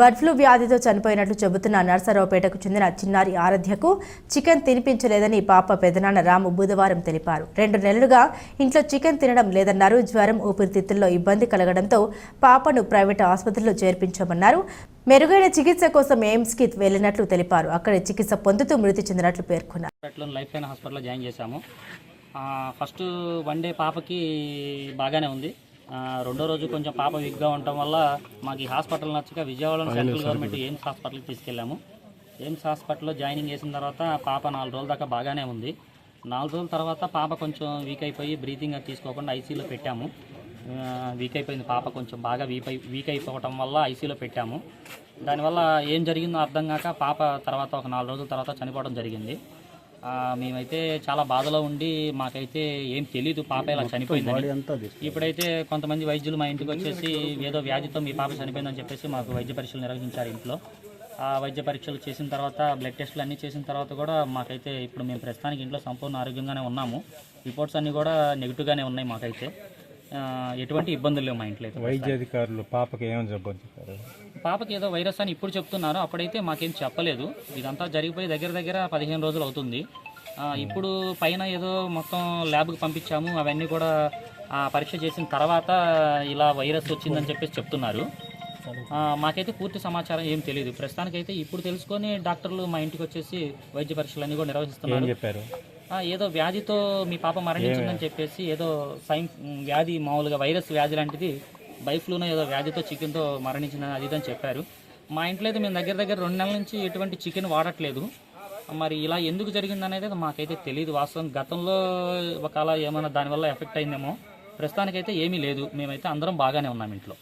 Bird flu వ్యాధితో చనిపోయినట్లు చెబుతున్న నర్సరావుపేటకు చెందిన చిన్నారి ఆరాధ్యకు చికెన్ తినిపించలేదని పాప పెదనాన్న రాము బుధవారం తెలిపారు. రెండు నెలలుగా ఇంట్లో చికెన్ తినడం లేదన్నారు. జ్వరం ఊపిరితిత్తుల్లో ఇబ్బంది కలగడంతో పాపను ప్రైవేట్ ఆసుపత్రిలో చేర్పించామన్నారు. మెరుగైన చికిత్స కోసం ఎయిమ్స్కి వెళ్ళినట్లు తెలిపారు. అక్కడ చికిత్స పొందుతూ మృతి చెందినట్లు పేర్కొన్నారు. లైఫ్ లైన్ హాస్పిటల్లో జాయిన్ చేశాము. ఫస్ట్ వన్ డే పాపకి బాగానే ఉంది. రెండో రోజు కొంచెం పాప వీక్గా ఉండటం వల్ల మాకు ఈ హాస్పిటల్ నచ్చక విజయవాడలో సెంట్రల్ గవర్నమెంట్ ఎయిమ్స్ హాస్పిటల్కి తీసుకెళ్ళాము. ఎయిమ్స్ హాస్పిటల్లో జాయినింగ్ చేసిన తర్వాత పాప నాలుగు రోజుల దాకా బాగానే ఉంది. నాలుగు రోజుల తర్వాత పాప కొంచెం వీక్ అయిపోయి బ్రీతింగ్ అది తీసుకోకుండా ఐసీలో పెట్టాము. వీక్ అయిపోయింది పాప కొంచెం బాగా వీక్ అయి వీక్ అయిపోవటం వల్ల ఐసీలో పెట్టాము. దానివల్ల ఏం జరిగిందో అర్థం కాక పాప తర్వాత ఒక నాలుగు రోజుల తర్వాత చనిపోవడం జరిగింది. మేమైతే చాలా బాధలో ఉండి మాకైతే ఏం తెలీదు పాప ఇలా చనిపోయిందని. ఇప్పుడైతే కొంతమంది వైద్యులు మా ఇంటికి వచ్చేసి ఏదో వ్యాధితో మీ పాప చనిపోయిందని చెప్పేసి మాకు వైద్య పరీక్షలు నిర్వహించారు ఇంట్లో. ఆ వైద్య పరీక్షలు చేసిన తర్వాత బ్లడ్ టెస్టులు అన్నీ చేసిన తర్వాత కూడా మాకైతే ఇప్పుడు మేము ప్రస్తుతానికి ఇంట్లో సంపూర్ణ ఆరోగ్యంగానే ఉన్నాము. రిపోర్ట్స్ అన్నీ కూడా నెగిటివ్గానే ఉన్నాయి మాకైతే. ఎటువంటి ఇబ్బందులు లేవు మా ఇంట్లో అయితే వైద్య అధికారులు పాపకి ఏమని చెప్పారు పాపకి ఏదో వైరస్ అని ఇప్పుడు చెప్తున్నారు. అప్పుడైతే మాకేం చెప్పలేదు. ఇదంతా జరిగిపోయి దగ్గర దగ్గర పదిహేను రోజులు అవుతుంది. ఇప్పుడు పైన ఏదో మొత్తం ల్యాబ్కి పంపించాము. అవన్నీ కూడా ఆ, పరీక్ష చేసిన తర్వాత ఇలా వైరస్ వచ్చిందని చెప్పేసి చెప్తున్నారు. మాకైతే పూర్తి సమాచారం ఏం తెలియదు. ప్రస్తుతానికైతే ఇప్పుడు తెలుసుకొని డాక్టర్లు మా ఇంటికి వచ్చేసి వైద్య పరీక్షలన్నీ కూడా నిర్వహిస్తున్నారు. చెప్పారు? ఏదో వ్యాధితో మీ పాప మరణించిందని చెప్పేసి ఏదో సైన్ వ్యాధి మామూలుగా వైరస్ వ్యాధి లాంటిది బైఫ్లూనో ఏదో వ్యాధితో చికెన్తో మరణించిందని అది ఇది అని చెప్పారు. మా ఇంట్లో అయితే మేము దగ్గర దగ్గర రెండు నెలల నుంచి ఎటువంటి చికెన్ వాడట్లేదు. మరి ఇలా ఎందుకు జరిగింది అనేది మాకైతే తెలియదు వాస్తవం గతంలో ఒకవేళ ఏమైనా దానివల్ల ఎఫెక్ట్ అయిందేమో ప్రస్తుతానికైతే ఏమీ లేదు. మేమైతే అందరం బాగానే ఉన్నాం ఇంట్లో.